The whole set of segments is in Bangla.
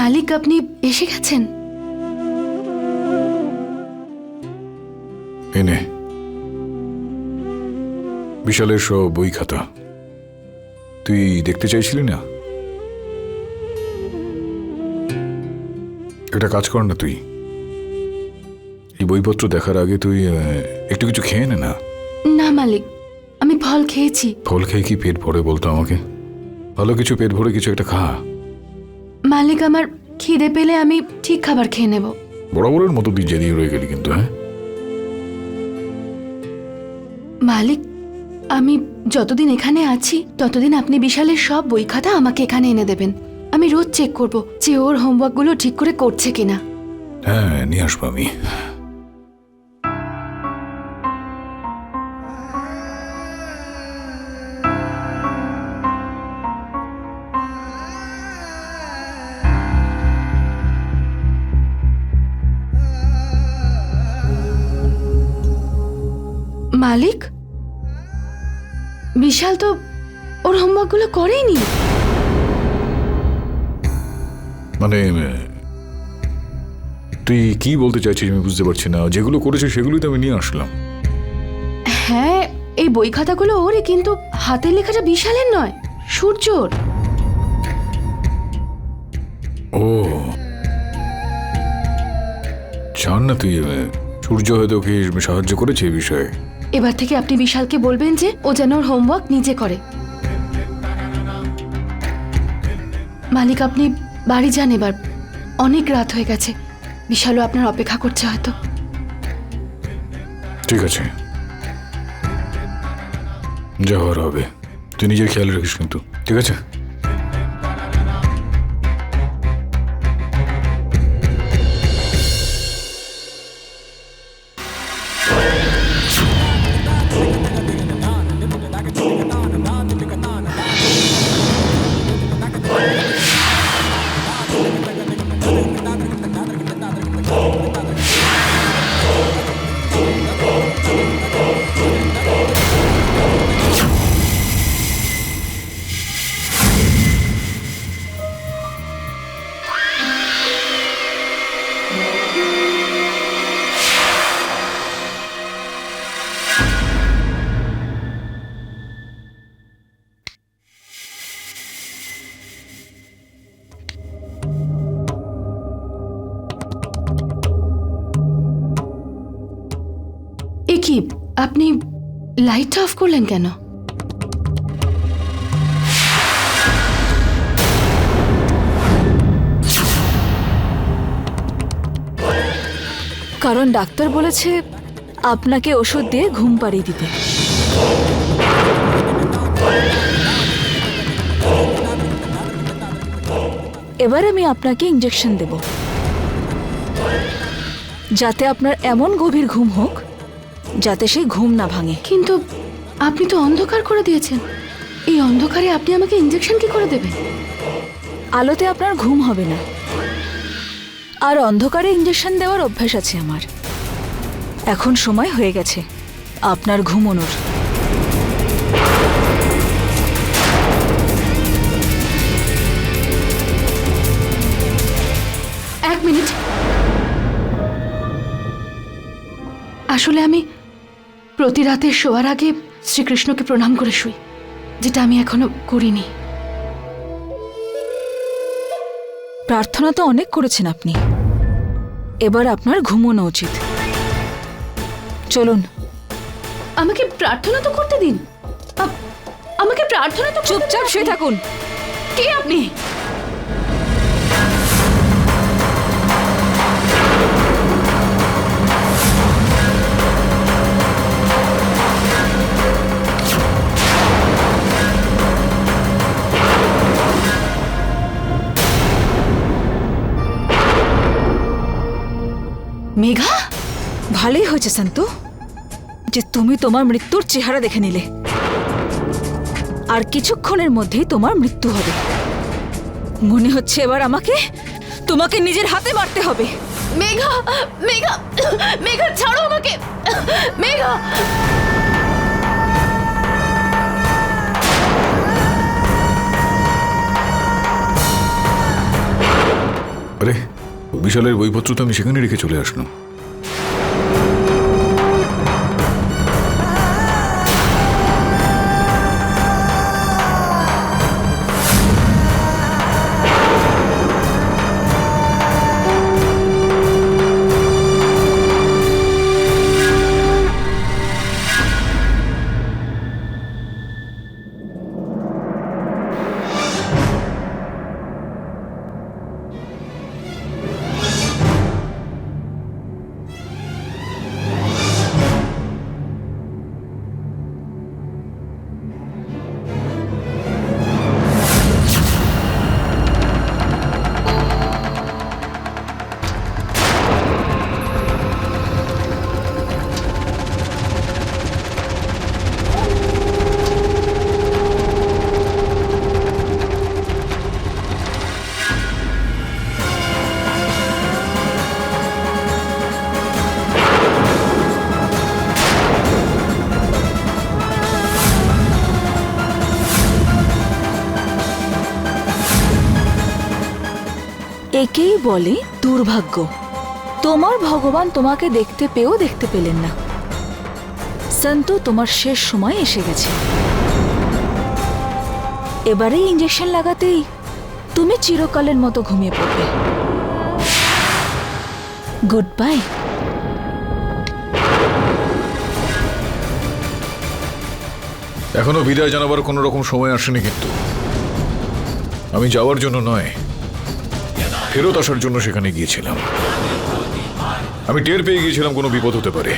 মালিক আপনি এসে গেছেন? এনে বিশালের সব বই খাতা। তুই দেখতে চাইছিলি না? একটা কাজ কর না তুই। এই বইপত্র দেখার আগে তুই একটু কিছু খেয়ে নে না? না মালিক আমি ফল খেয়েছি। ফল খেয়ে কি পেট ভরে বলতো আমাকে? ভালো কিছু পেট ভরে কিছু একটা খা। মালিক আমার খিদে পেলে আমি ঠিক খাবার খেয়ে নেব। বরাবরের মতো তুই জেরিয়ে রয়ে গেলি কিন্তু হ্যাঁ? মালিক আমি যতদিন এখানে আছি ততদিন আপনি বিশালের সব বই খাতা আমাকে এখানে এনে দেবেন। আমি রোজ চেক করব যে ওর হোমওয়ার্কগুলো ঠিক করে করছে কিনা। হ্যাঁ নিয়ে আসব আমি। মালিক? বিশাল তো ওর হোমওয়ার্কগুলো করেনি মানে তুই কি বলতে চাইছিস আমি বুঝতে পারছি না। যেগুলো করেছে সেগুলোই তো আমি নিয়ে আসলাম। হ্যাঁ এই বই খাতাগুলো ওরই কিন্তু হাতের লেখাটা বিশালের নয় সূর্যর। ও। জান না তুই সূর্য হয়তো ওকে সাহায্য করেছে এই বিষয়ে। এবার থেকে আপনি বিশালকে বলবেন যে ও যেন ওর হোমওয়ার্ক নিজে করে। মালিক আপনি বাড়ি যান এবার। অনেক রাত হয়ে গেছে। বিশালও আপনার অপেক্ষা করছে হয়তো। ঠিক আছে। যা হওয়ার হবে। তুই নিজের খেয়াল রাখিস কিন্তু। ঠিক আছে? আপনি লাইটটা অফ করলেন কেন? কারণ ডাক্তার বলেছে আপনাকে ওষুধ দিয়ে ঘুম পাড়িয়ে দিতে। এবার আমি আপনাকে ইঞ্জেকশন দেব। যাতে আপনার এমন গভীর ঘুম হোক যাতে সেই ঘুম না ভাঙে। কিন্তু আপনি তো অন্ধকার করে দিয়েছেন। এই অন্ধকারে আপনি আমাকে ইঞ্জেকশন কি করে দেবেন? আলোতে আপনার ঘুম হবে না। আর অন্ধকারে ইঞ্জেকশন দেওয়ার অভ্যাস আছে আমার। এখন সময় হয়ে গেছে। আপনার ঘুমোনোর এক মিনিট। আসলে আমি প্রতি রাতে শোয়ার আগে শ্রীকৃষ্ণকে প্রণাম করে শুই যেটা আমি এখনও করিনি। প্রার্থনা তো অনেক করেছেন আপনি। এবার আপনার ঘুমোনো উচিত। চলুন। আমাকে প্রার্থনা তো করতে দিন। আমাকে প্রার্থনা তো চুপচাপ শুয়ে থাকুন। কে আপনি? মেঘা? ভালোই হয়েছে শান্তু। যে তুমি তোমার মৃত্যুর চেহারা দেখে নিলে। আর কিছুক্ষণের মধ্যেই তোমার মৃত্যু হবে। মনে হচ্ছে এবার আমাকে তোমাকে নিজের হাতে মারতে হবে। মেঘা মেঘা মেঘা ছাড়ো আমাকে। মেঘা! বিশালের বইপত্র তো আমি সেখানে রেখে চলে আসলাম। একেই বলে দুর্ভাগ্য। তোমার ভগবান তোমাকে দেখতে পেয়েও দেখতে পেলেন না। সন্তু তোমার শেষ সময় এসে গেছে। এবারে ইঞ্জেকশন লাগাতেই তুমি চিরকালের মতো ঘুমিয়ে পড়বে। গুড বাই এখনও বিদায় জানাবার কোনো রকম সময় আসেনি কিন্তু। আমি যাওয়ার জন্য নয়। ফেরত আসার জন্য সেখানে গিয়েছিলাম। আমি টের পেয়ে গিয়েছিলাম কোনো বিপদ হতে পারে।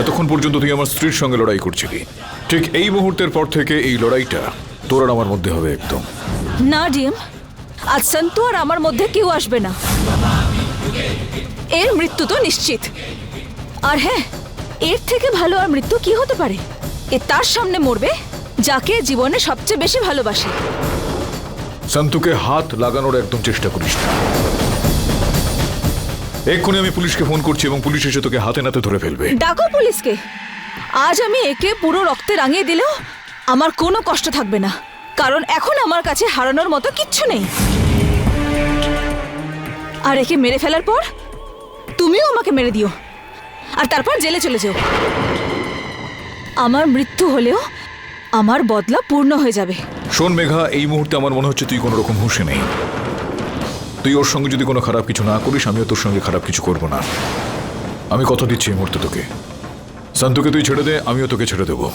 এতক্ষণ পর্যন্ত তুই আমার স্ত্রীর সঙ্গে লড়াই করছিলি। ঠিক এই মুহূর্তের পর থেকে এই লড়াইটা তোর আর আমার মধ্যে হবে একদম। না, ডিএম। আজ সন্তু আর আমার মধ্যে কেউ আসবে না। এর মৃত্যু তো নিশ্চিত। আর হ্যাঁ এর থেকে ভালো আর মৃত্যু কি হতে পারে? এ তার সামনে মরবে, যাকে জীবনে সবচেয়ে বেশি ভালোবাসে। সন্তুকে হাত লাগানোর একদম চেষ্টা করিস এক্ষুনি আমি পুলিশকে ফোন করছি এবং পুলিশ এসে তোকে হাতে নাতে ধরে ফেলবে। ডাকো পুলিশকে। আজ আমি একে পুরো রক্তে রাঙিয়ে দিলেও আমার কোনো কষ্ট থাকবে না, কারণ এখন আমার কাছে হারানোর মতো কিচ্ছু নেই। আর একে মেরে ফেলার পর তুমিও আমাকে মেরে দিও, আর তারপর জেলে চলে যাও। আমার মৃত্যু হলেও আমার বদলা পূর্ণ হয়ে যাবে। শোন মেঘা, এই মুহূর্তে আমার মনে হচ্ছে তুই কোনো রকম হুঁশে নেই। তুই ওর সঙ্গে যদি কোনো খারাপ কিছু না করিস, আমিও তোর সঙ্গে খারাপ কিছু করব না। আমি কথা দিচ্ছি এই মুহূর্তে তোকে। সন্তুকে তুই ছেড়ে দে, আমিও তোকে ছেড়ে দেবো।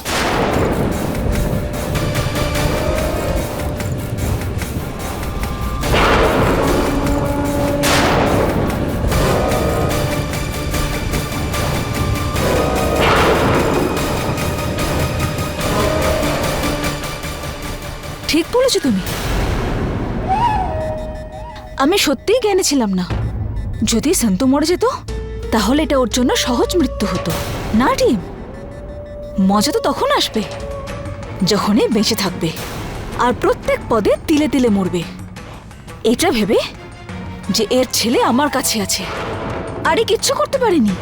আমি সত্যিই জ্ঞানে ছিলাম না। যদি সন্তু মরে যেত, তাহলে এটা ওর জন্য সহজ মৃত্যু হতো। না টিম মজা তো তখন আসবে, যখনই বেঁচে থাকবে, আর প্রত্যেক পদে তিলে তিলে মরবে। এটা ভেবে যে এর ছেলে আমার কাছে আছে, আরে কিচ্ছু করতে পারিনি।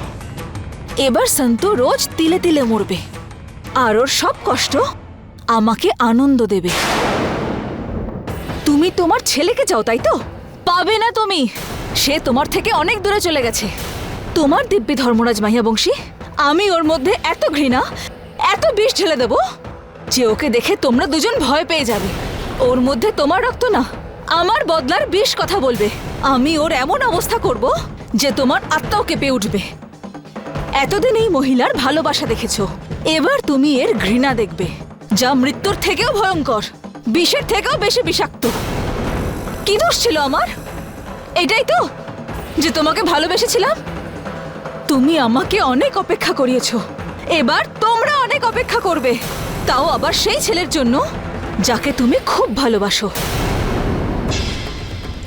এবার সন্তু রোজ তিলে তিলে মরবে, আর ওর সব কষ্ট আমাকে আনন্দ দেবে। তুমি তোমার ছেলেকে চাও তাই তো? পাবে না তুমি। সে তোমার থেকে অনেক দূরে চলে গেছে। তোমার দিব্যি ধর্মরাজ মাহিয়া বংশী আমি ওর মধ্যে এত ঘৃণা, এত বিষ ঢেলে দেব যে ওকে দেখে তোমরা দুজন ভয় পেয়ে যাবে। ওর মধ্যে তোমার রক্ত না, আমার বদলার বিষ কথা বলবে। আমি ওর এমন অবস্থা করব যে তোমার আত্মাও কেঁপে উঠবে। এতদিন এই মহিলার ভালোবাসা দেখেছ, এবার তুমি এর ঘৃণা দেখবে, যা মৃত্যুর থেকেও ভয়ঙ্কর, বিষের থেকেও বেশি বিষাক্ত। কি দোষ ছিল আমার? এটাই তো, যে তোমাকে ভালোবেসেছিলাম। তুমি আমাকে অনেক অপেক্ষা করিয়েছো। এবার তোমরা অনেক অপেক্ষা করবে। তাও আবার সেই ছেলের জন্য, যাকে তুমি খুব ভালোবাসো।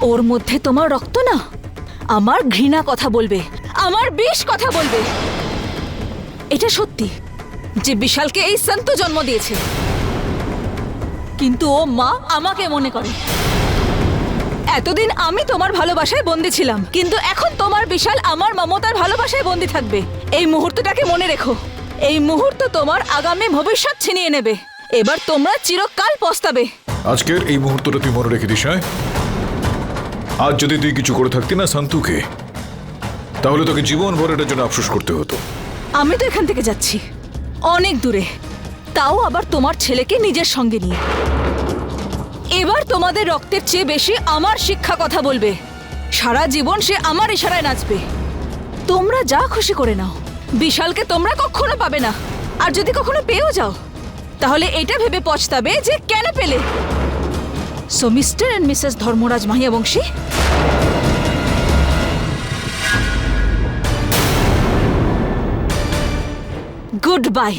ওর মধ্যে তোমার রক্ত না? আমার ঘৃণা কথা বলবে। আমার বিষ কথা বলবে। এটা সত্যি যে বিশালকে এই সন্তু জন্ম দিয়েছে। কিন্তু ও মা আমাকে মনে করে। এতদিন আমি তোমার ভালোবাসায় বন্দি ছিলাম কিন্তু এখন তোমার বিশাল আমার মমতার ভালোবাসায় বন্দি থাকবে। এই মুহূর্তটাকে মনে রেখো। এই মুহূর্ত তোমার আগামী ভবিষ্যৎ ছিনিয়ে নেবে। এবার তোমরা চিরকাল পস্তাবে। আজকের এই মুহূর্তটা তুই মনে রেখে দিস হ্যাঁ? আজ যদি তুই কিছু করে থাকতি না শান্তুকে তাহলে তোকে জীবন ভর এটার জন্য আফসোস করতে হতো। আমি তো এখান থেকে যাচ্ছি। অনেক দূরে। তাও আবার তোমার ছেলেকে নিজের সঙ্গে নিয়ে। এবার তোমাদের রক্তের চেয়ে বেশি আমার শিক্ষা কথা বলবে। সারা জীবন সে আমার ইশারায় নাচবে। তোমরা যা খুশি করে নাও। বিশালকে তোমরা কখনো পাবে না। আর যদি কখনো পেয়েও যাও, তাহলে এটা ভেবে পছতাবে যে কেন পেলে? So mister and Mrs Dharmaraj Mahiya Banshi goodbye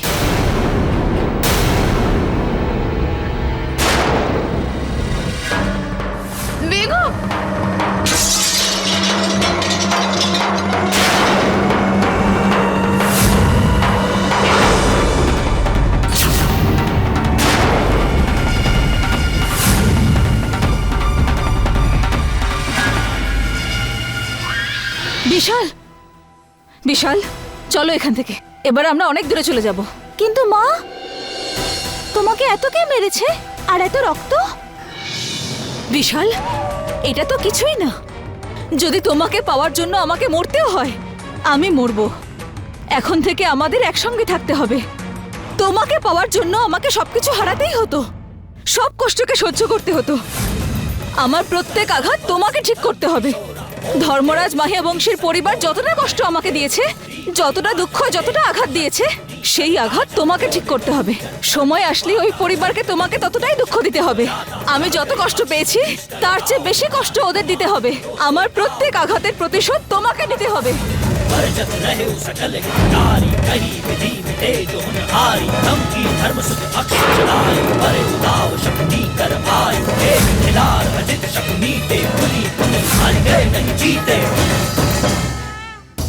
Bishal. Bishal, চলো এখান থেকে। এবার আমরা অনেক দূরে চলে যাব। কিন্তু মা, তোমাকে এত কে মেরেছে? আর এত রক্ত? বিশাল, এটা তো কিছুই না। যদি তোমাকে পাওয়ার জন্য আমাকে মরতেও হয়, আমি মরব। এখন থেকে আমাদের একসঙ্গে থাকতে হবে। তোমাকে পাওয়ার জন্য আমাকে সবকিছু হারাতেই হতো। সব কষ্টকে সহ্য করতে হতো। আমার প্রত্যেক আঘাত তোমাকে ঠিক করতে হবে। ধর্মরাজ মাহিয়া বংশের পরিবার যতটা কষ্ট আমাকে দিয়েছে, যতটা দুঃখ, যতটা আঘাত দিয়েছে, সেই আঘাত তোমাকে ঠিক করতে হবে। সময় আসলে ওই পরিবারকে তোমাকে ততটাই দুঃখ দিতে হবে। আমি যত কষ্ট পেয়েছি, তার চেয়ে বেশি কষ্ট ওদের দিতে হবে। আমার প্রত্যেক আঘাতের প্রতিশোধ তোমাকে নিতে হবে। बरजत रहे सकल नारी कही विधि मिटे जो हारी धमकी धर्म सुख अक्षर चलाई बरे उदाव शक्ति कर आय एक खिलार अजित शकुनी ते पुली पुली हार गए नहीं जीते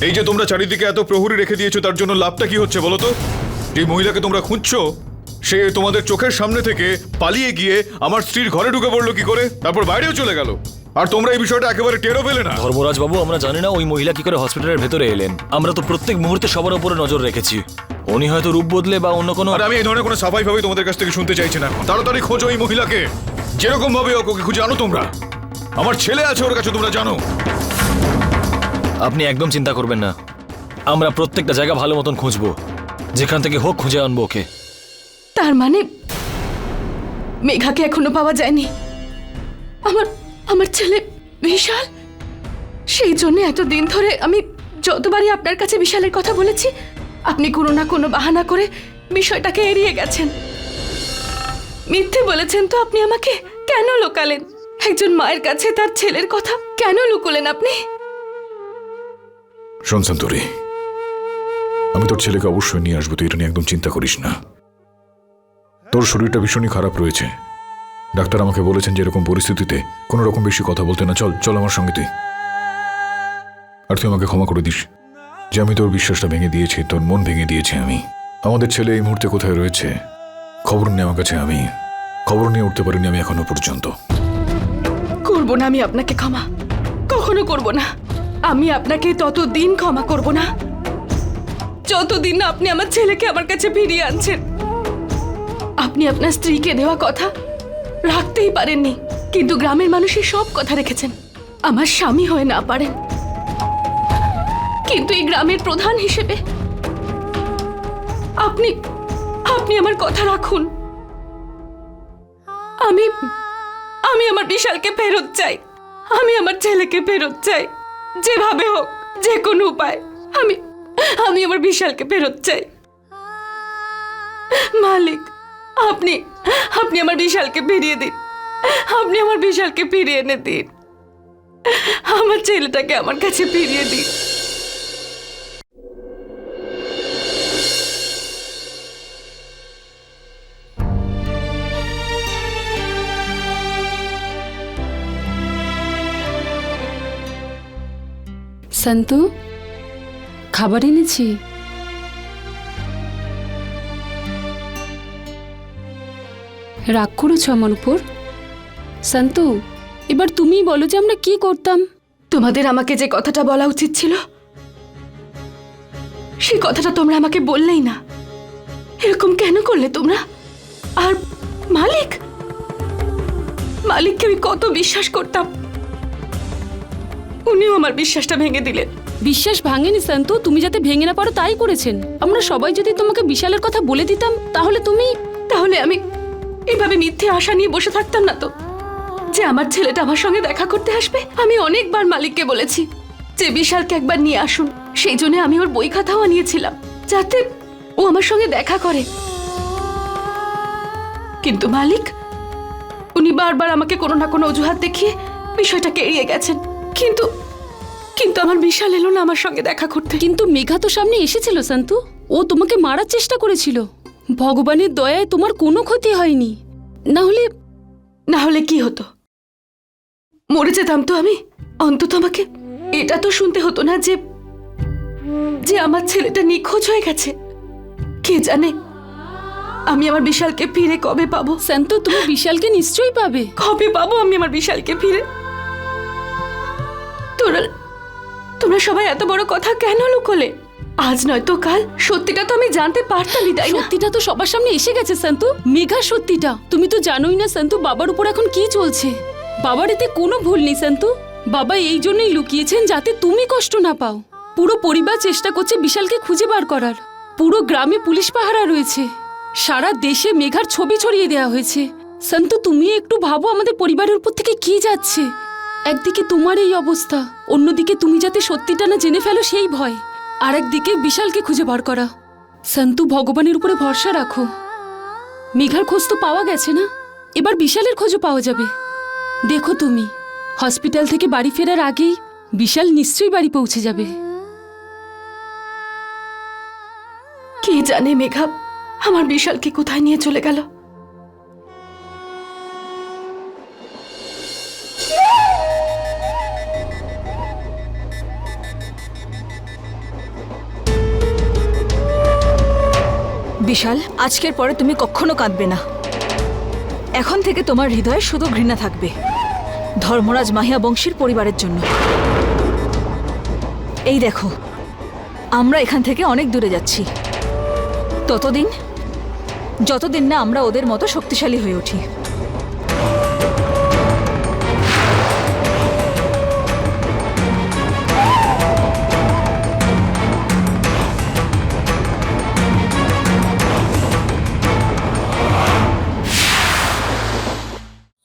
এই যে তোমরা চারিদিকে এত প্রহরী রেখে দিয়েছো তার জন্য লাভটা কি হচ্ছে বলো তো যে মহিলাকে তোমরা খুঁজছো সে তোমাদের চোখের সামনে থেকে পালিয়ে গিয়ে আমার স্ত্রীর ঘরে ঢুকে পড়লো কি করে তারপর বাইরেও চলে গেল আর তোমরা এই বিষয়টা একেবারে টেরও পেলে না। ধর্মরাজ বাবু আমরা জানি না ওই মহিলা কি করে হসপিটালের ভেতরে এলেন। আমরা তো প্রত্যেক মুহূর্তে সবার উপরে নজর রেখেছি। উনি হয়তো রূপ বদলে বা অন্য কোনো আর আমি এই ধরনের কোনো সাফাই ভাবে তোমাদের কাছ থেকে শুনতে চাইছি না। তাড়াতাড়ি খোঁজো ওই মহিলাকে। যেরকম ভাবে ওকে খুঁজে আনো তোমরা। আমার ছেলে আছে ওর কাছে তোমরা জানো। আপনি একদম চিন্তা করবেন না। আমরা প্রত্যেকটা জায়গা ভালো মতন খুঁজবো। যেখান থেকে হোক খুঁজে আনব ওকে। তার মানে মেঘাকে এখনও পাওয়া যায়নি। আমার আমার ছেলে বিশাল? সেই জন্য এত দিন ধরে আমি যতবারই আপনার কাছে বিশালের কথা বলেছি, আপনি কোনো না কোনো বাহানা করে বিষয়টাকে এড়িয়ে গেছেন। মিথ্যে বলেছেন তো আপনি আমাকে কেন লোকালেন? একজন মায়ের কাছে তার ছেলের কথা কেন লুকোলেন আপনি? শোন সন্তরি আমি তোর ছেলেকে অবশ্যই নিয়ে আসব, তুই এটা নিয়ে একদম চিন্তা করিস না। তোর শরীরটা ভীষণই খারাপ রয়েছে। ডাক্তার আমাকে বলেছেন যে এরকম পরিস্থিতিতে কোনো রকম বেশি কথা বলতে না। চল চল আমার সঙ্গে তুই। আর তুই আমাকে ক্ষমা করে দিস। যে আমি তোর বিশ্বাসটা ভেঙে দিয়েছি, তোর মন ভেঙে দিয়েছি আমি। আমাদের ছেলে এই মুহূর্তে কোথায় রয়েছে, খবর নেই আমার কাছে আমি। খবর নিয়ে উঠতে পারিনি আমি এখনও পর্যন্ত। করব না আমি আপনাকে ক্ষমা। কখনো করব না। আমি আপনাকে ততদিন ক্ষমা করব না। যতদিন না আপনি আমার ছেলেকে আমার কাছে ফিরিয়ে আনছেন। আপনি আপনার স্ত্রীকে দেওয়া কথা রাখতেই পারেননি। কিন্তু গ্রামের মানুষই সব কথা রেখেছেন। আমার স্বামী হয়ে না পারেন। কিন্তু এই গ্রামের প্রধান হিসেবে আপনি আপনি আমার কথা রাখুন। আমি আমি আমার বিশালকে ফেরত চাই। আমি আমার ছেলেকে ফেরত চাই। যেভাবে হোক, যে কোনো উপায়, আমি আমি আমার বিশালকে ফেরত চাই। মালিক, আপনি আপনি আমার বিশালকে ফিরিয়ে দিন। আপনি আমার বিশালকে ফিরিয়ে এনে দিন। আমার ছেলেটাকে আমার কাছে ফিরিয়ে দিন। সন্তু, খাবার এনেছি? রাগ করেছ আমার উপর? সন্তু এবার তুমিই বলো যে আমরা কি করতাম। তোমাদের আমাকে যে কথাটা বলা উচিত ছিল সেই কথাটা তোমরা আমাকে বললেই না। এরকম কেন করলে তোমরা? আর মালিক? মালিককে আমি কত বিশ্বাস করতাম। উনিও আমার বিশ্বাসটা ভেঙে দিলেন। বিশ্বাস ভাঙেনি সন্তু তুমি যাতে ভেঙে না পারো তাই করেছেন। আমরা সবাই যদি তোমাকে বিশালের কথা বলে দিতাম তাহলে তুমি তাহলে আমি এইভাবে মিথ্যে আশা নিয়ে বসে থাকতাম না তো। যে আমার ছেলেটা আমার সঙ্গে দেখা করতে আসবে, আমি অনেকবার মালিককে বলেছি যে বিশালকে একবার নিয়ে আসুন। সেই জন্য আমি ওর বই খাতাও আনিয়েছিলাম, যাতে ও আমার সঙ্গে দেখা করে। কিন্তু মালিক, উনি বারবার আমাকে কোনো না কোনো অজুহাত দেখিয়ে বিষয়টাকে এড়িয়ে গেছেন। কিন্তু কিন্তু আমার বিশাল এলো না আমার সঙ্গে দেখা করতে। কিন্তু মেঘা তো সামনে এসেছিল শান্তু ও তোমাকে মারার চেষ্টা করেছিল। ভগবানের দয়ায় তোমার কোনো ক্ষতি হয়নি। না হলে না হলে কি হতো? মরে যেতাম তো আমি। অন্তত আমাকে এটা তো শুনতে হতো না যে যে আমার ছেলেটা নিখোঁজ হয়ে গেছে। কে জানে? আমি আমার বিশালকে ফিরে কবে পাবো? শান্তু তুমি বিশালকে নিশ্চয়ই পাবে। কবে পাবো আমি আমার বিশালকে ফিরে? তোরা তোমরা সবাই এত বড় কথা কেন লুকোলে? আজ নয়তো কাল। সত্যিটা তো আমি জানতে পারতামই, তাই সত্যিটা তো সবার সামনে এসে গেছে শান্তু মেঘা সত্যিটা। তুমি তো জানোই না, সন্তু, বাবার উপর এখন কি চলছে? বাবার এতে কোনো ভুল নেই, সন্তু। বাবা এই জন্যই লুকিয়েছেন যাতে তুমি কষ্ট না পাও। পুরো পরিবার চেষ্টা করছে বিশালকে খুঁজে বার করার। পুরো গ্রামে পুলিশ পাহারা রয়েছে। সারা দেশে মেঘার ছবি ছড়িয়ে দেওয়া হয়েছে। শান্তু তুমি একটু ভাবো আমাদের পরিবারের উপর থেকে কি যাচ্ছে। একদিকে তোমার এই অবস্থা, অন্যদিকে তুমি যাতে সত্যিটা না জেনে ফেলো সেই ভয়। আর একদিকে বিশালকে খুঁজে বার করা। সন্তু ভগবানের উপরে ভরসা রাখো। মেঘার খোঁজ তো পাওয়া গেছে না? এবার বিশালের খোঁজও পাওয়া যাবে। দেখো তুমি, হসপিটাল থেকে বাড়ি ফেরার আগেই বিশাল নিশ্চয়ই বাড়ি পৌঁছে যাবে। কে জানে মেঘা, আমার বিশালকে কোথায় নিয়ে চলে গেল? বিশাল, আজকের পরে তুমি কখনো কাঁদবে না। এখন থেকে তোমার হৃদয়ে শুধু ঘৃণা থাকবে। ধর্মরাজ মাহিয়া বংশীর পরিবারের জন্য। এই দেখো, আমরা এখান থেকে অনেক দূরে যাচ্ছি। ততদিন, যতদিন না আমরা ওদের মতো শক্তিশালী হয়ে উঠি।